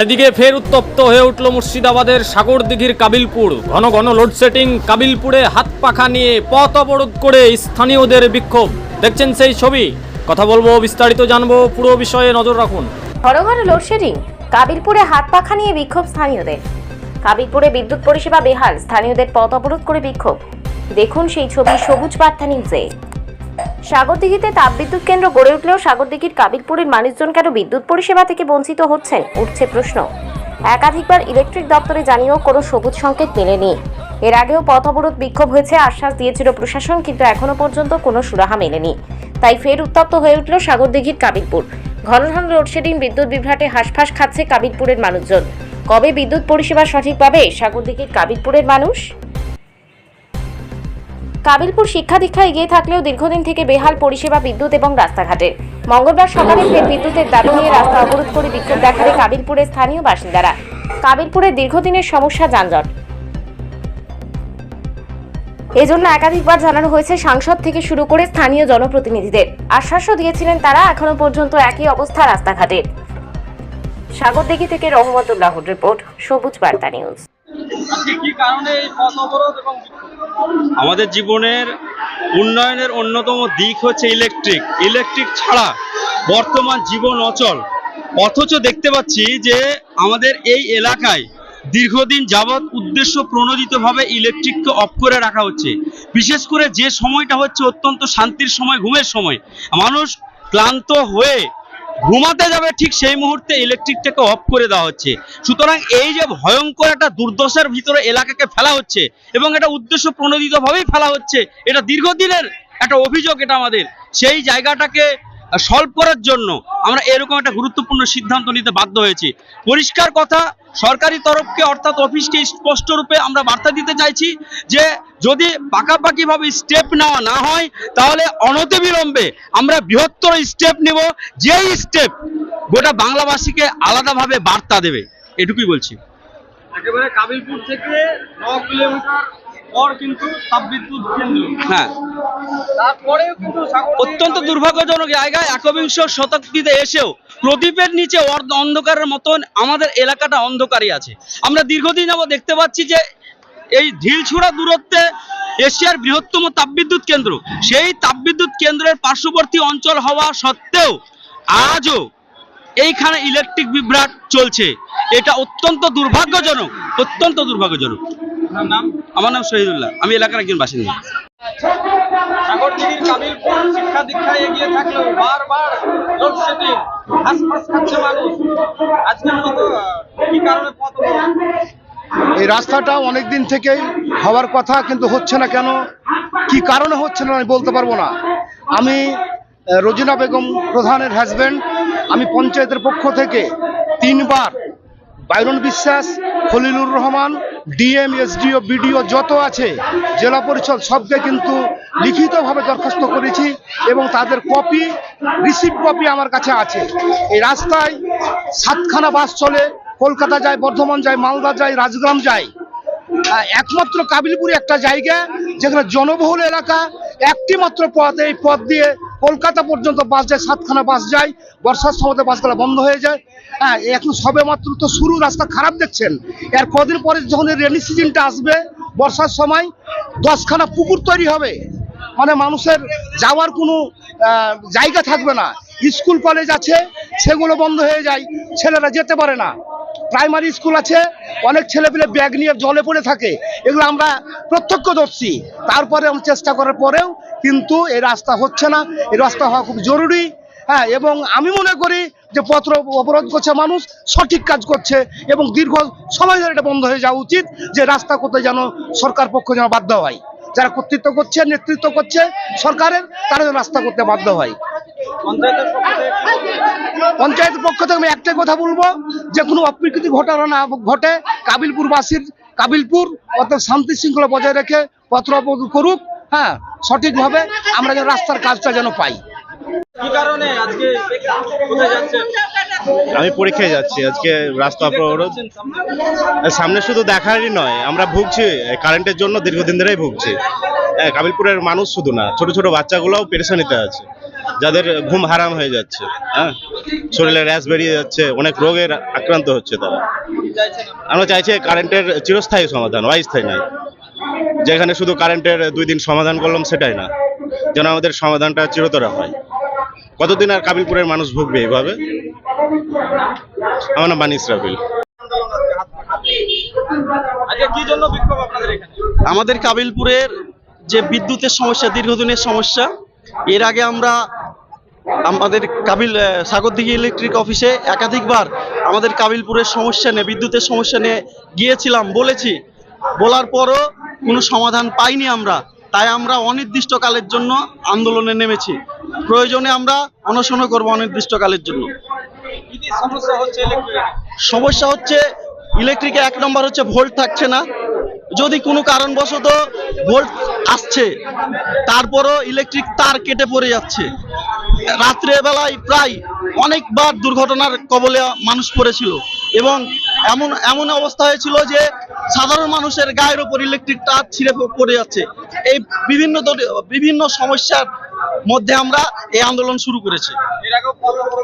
আর এদিকে ফের উত্তপ্ত হয়ে উঠল মুর্শিদাবাদের সাগরদিঘির কাবিলপুর। ঘন ঘন লোডশেডিং কাবিলপুরে হাত পাখা নিয়ে পথ অবরোধ করে স্থানীয়দের বিক্ষোভ। দেখছেন সেই ছবি। কথা বলব, বিস্তারিত জানব, পুরো বিষয়ে নজর রাখুন। ঘন ঘন লোডশেডিং কাবিলপুরে হাত পাখা নিয়ে বিক্ষোভ স্থানীয়দের। কাবিলপুরে বিদ্যুৎ পরিষেবা বেহাল, স্থানীয়দের পথ অবরোধ করে বিক্ষোভ। দেখুন সেই ছবি সবুজ বার্তা নিউজে। সাগরদিঘিতে তাপবিদ্যুৎ কেন্দ্র গড়ে উঠলেও সাগরদিঘির কাবিলপুরের মানুষজন কেন বিদ্যুৎ পরিষেবা থেকে বঞ্চিত হচ্ছেন? উঠছে প্রশ্ন। একাধিকবার ইলেকট্রিক দপ্তরে জানিয়েও কোনো সবুজ সংকেত মেলেনি। এর আগেও পথ অবরোধ বিক্ষোভ হয়েছে, আশ্বাস দিয়েছিল প্রশাসন, কিন্তু এখনও পর্যন্ত কোনো সুরাহা মেলেনি। তাই ফের উত্তপ্ত হয়ে উঠল সাগরদিঘির কাবিলপুর। ঘন ঘন লোডশেডিং বিদ্যুৎ বিভ্রাটে হাঁসফাঁস খাচ্ছে কাবিলপুরের মানুষজন। কবে বিদ্যুৎ পরিষেবা সঠিক পাবে সাগরদিঘির কাবিলপুরের মানুষ? কাবিলপুর শিক্ষা দীক্ষা এগিয়ে থাকলেও দীর্ঘদিন থেকে বেহাল পরিষেবা, বিদ্যুৎ এবং রাস্তাঘাটে। মঙ্গলবার সকালে ফের বিদ্যুতের দাবি নিয়ে রাস্তা অবরোধ করে বিক্ষোভ দেখালে কাবিলপুরের স্থানীয় বাসিন্দারা। কাবিলপুরের দীর্ঘদিনের সমস্যা, যানজট। এজন্য একাধিকবার জানানো হয়েছে সাংসদ থেকে শুরু করে স্থানীয় জনপ্রতিনিধিদের। আশ্বাসও দিয়েছিলেন তারা, এখনও পর্যন্ত একই অবস্থা রাস্তাঘাটের সাগরদিঘি থেকে রহমতুল্লাহর রিপোর্ট, সবুজ বার্তা নিউজ। কি কারণে এই পথ অবরোধ এবং? আমাদের জীবনের উন্নয়নের অন্যতম দিক হচ্ছে ইলেকট্রিক। ইলেকট্রিক ছাড়া বর্তমান জীবন অচল। অথচ দেখতে পাচ্ছি যে আমাদের এই এলাকায় দীর্ঘদিন যাবৎ উদ্দেশ্য প্রণোদিতভাবে ইলেকট্রিককে অফ করে রাখা হচ্ছে। বিশেষ করে যে সময়টা হচ্ছে অত্যন্ত শান্তির সময়, ঘুমের সময়। মানুষ ক্লান্ত হয়ে ঘুমাতে যাবে ঠিক সেই মুহূর্তে ইলেকট্রিকটাকে অফ করে দেওয়া হচ্ছে। সুতরাং এই যে ভয়ঙ্কর একটা দুর্দশার ভিতরে এলাকাকে ফেলা হচ্ছে এবং এটা উদ্দেশ্য প্রণোদিতভাবেই ফেলা হচ্ছে, এটা দীর্ঘদিনের একটা অভিযোগ এটা আমাদের। সেই জায়গাটাকে সলভ করার জন্য আমরা এরকম একটা গুরুত্বপূর্ণ সিদ্ধান্ত নিতে বাধ্য হয়েছি। পরিষ্কার কথা, সরকারি তরফকে অর্থাৎ অফিসকে স্পষ্ট রূপে আমরা বার্তা দিতে চাইছি যে, যদি পাকাপাকিভাবে স্টেপ নেওয়া না হয়, তাহলে অনতিবিলম্বে আমরা বৃহত্তর স্টেপ নেব, যেই স্টেপ গোটা বাংলাবাসীকে আলাদাভাবে বার্তা দেবে। এটুকুই বলছি। একেবারে কাবিলপুর থেকে ন কিলোমিটার পর কিন্তু তাপবিদ্যুৎ কেন্দ্র। হ্যাঁ। তারপরেও কিন্তু অত্যন্ত দুর্ভাগ্যজনক জায়গায় একবিংশ শতাব্দীতে এসেও প্রদীপের নিচে অর্ধ অন্ধকারের মতন আমাদের এলাকাটা অন্ধকারই আছে। আমরা দীর্ঘদিন যাবত দেখতে পাচ্ছি যে এই ঢিলছুড়া দূরত্বে এশিয়ার বৃহত্তম তাপবিদ্যুৎ কেন্দ্র। সেই তাপবিদ্যুৎ কেন্দ্রের পার্শ্ববর্তী অঞ্চল হওয়া সত্ত্বেও আজও এইখানে ইলেকট্রিক বিভ্রাট চলছে। এটা অত্যন্ত দুর্ভাগ্যজনক অত্যন্ত দুর্ভাগ্যজনক। আপনার নাম? আমার নাম শহীদুল্লাহ। আমি এলাকার একজন বাসিন্দা। শিক্ষা দীক্ষায় এগিয়ে এই রাস্তাটা অনেক দিন থেকেই হওয়ার কথা, কিন্তু হচ্ছে না কেন? কি কারণে হচ্ছে না আমি বলতে পারব না। আমি রোজিনা বেগম প্রধানের হাজবেন্ড আমি পঞ্চায়েতের পক্ষ থেকে তিনবার Byron Biswas, Khalilur Rahman, DM, SDO, BDO যত আছে, জেলা পরিষদ সবকে কিন্তু লিখিতভাবে দরখাস্ত করেছি এবং তাদের কপি রিসিভ কপি আমার কাছে আছে। এই রাস্তায় সাতখানা বাস চলে, কলকাতা যায়, বর্ধমান যায়, মালদা যায়, রাজগ্রাম যায়। একমাত্র কাবিলপুরে একটা জায়গা, যেখানে জনবহুল এলাকা একটি মাত্র পথ, এই পথ দিয়ে কলকাতা পর্যন্ত বাস যায়, সাতখানা বাস যায়, বর্ষার সময়তে বাসগুলো বন্ধ হয়ে যায়। হ্যাঁ এখন সবে মাত্র তো শুরু, রাস্তা খারাপ দেখছেন। এর কদিন পরে যখন রেনি সিজনটা আসবে, বর্ষার সময় দশখানা পুকুর তৈরি হবে। মানে মানুষের যাওয়ার কোনো জায়গা থাকবে না। স্কুল কলেজ আছে, সেগুলো বন্ধ হয়ে যায়, ছেলেরা যেতে পারে না। প্রাইমারি স্কুল আছে অনেক ছেলেপিলে ব্যাগ নিয়ে জলে পড়ে থাকে। এগুলো আমরা প্রত্যক্ষদর্শী। তারপরে আমরা চেষ্টা করার পরেও কিন্তু এই রাস্তা হচ্ছে না। এই রাস্তা হওয়া খুব জরুরি। হ্যাঁ এবং আমি মনে করি যে পত্র অবরোধ করছে মানুষ, সঠিক কাজ করছে এবং দীর্ঘ সময় ধরে এটা বন্ধ হয়ে যাওয়া উচিত যে রাস্তা করতে যেন সরকার পক্ষ যেন বাধ্য হয়। যারা কর্তৃত্ব করছে, নেতৃত্ব করছে সরকারের, তারা যেন রাস্তা করতে বাধ্য হয়। পঞ্চায়েতের পক্ষ থেকে আমি একটাই কথা বলব যে কোনো অপ্রীতি ঘটনা না ঘটে কাবিলপুরবাসীর কাবিলপুর অর্থাৎ শান্তি শৃঙ্খলা বজায় রেখে পত্র করুক হ্যাঁ সঠিকভাবে আমরা যেন রাস্তার কাজটা যেন পাই। কি কারণে আজকে কোথায় যাচ্ছেন? আমি পরীক্ষায় যাচ্ছি, আজকে রাস্তা অবরোধ। সামনে? শুধু দেখারই নয়, আমরা ভুগছি কারেন্টের জন্য দীর্ঘদিন ধরেই ভুগছি। হ্যাঁ কাবিলপুরের মানুষ শুধু না, ছোট ছোট বাচ্চাগুলোও পেরেশানিতে আছে, যাদের ঘুম হারাম হয়ে যাচ্ছে হ্যাঁ। শরীরে র্যাশ বেরিয়ে যাচ্ছে, অনেক রোগের আক্রান্ত হচ্ছে তারা? আমরা চাইছি কারেন্টের চিরস্থায়ী সমাধান, অস্থায়ী নয়। যেখানে শুধু কারেন্টের দুই দিন সমাধান করলাম সেটাই না, যেন আমাদের সমাধানটা চিরতরে হয়। কতদিন আর কাবিলপুরের মানুষ ভুগবে এইভাবে? আমার নাম বানিস রাবিল এখানে? আমাদের কাবিলপুরের যে বিদ্যুতের সমস্যা দীর্ঘদিনের সমস্যা এর আগে আমরা আমাদের কাবিল সাগরদিঘি ইলেকট্রিক অফিসে একাধিকবার আমাদের কাবিলপুরের সমস্যা নিয়ে বিদ্যুতের সমস্যা নিয়ে গিয়েছিলাম বলেছি। বলার পরও কোনো সমাধান পাইনি আমরা। তাই আমরা অনির্দিষ্টকালের জন্য আন্দোলনে নেমেছি। প্রয়োজনে আমরা অনশনও করব অনির্দিষ্টকালের জন্য। সমস্যা হচ্ছে ইলেকট্রিক এক নম্বর হচ্ছে ভোল্ট থাকছে না। যদি কোনো কারণবশত ভোল্ট আসছে তারপরও ইলেকট্রিক তার কেটে পড়ে যাচ্ছে। রাত্রে বেলায় প্রায় অনেকবার দুর্ঘটনার কবলে মানুষ পড়েছিল এবং এমন এমন অবস্থা হয়েছিল যে সাধারণ মানুষের গায়ের ওপর ইলেকট্রিক তার ছিঁড়ে পড়ে যাচ্ছে। এই বিভিন্ন বিভিন্ন সমস্যার মধ্যে আমরা এই আন্দোলন শুরু করেছি।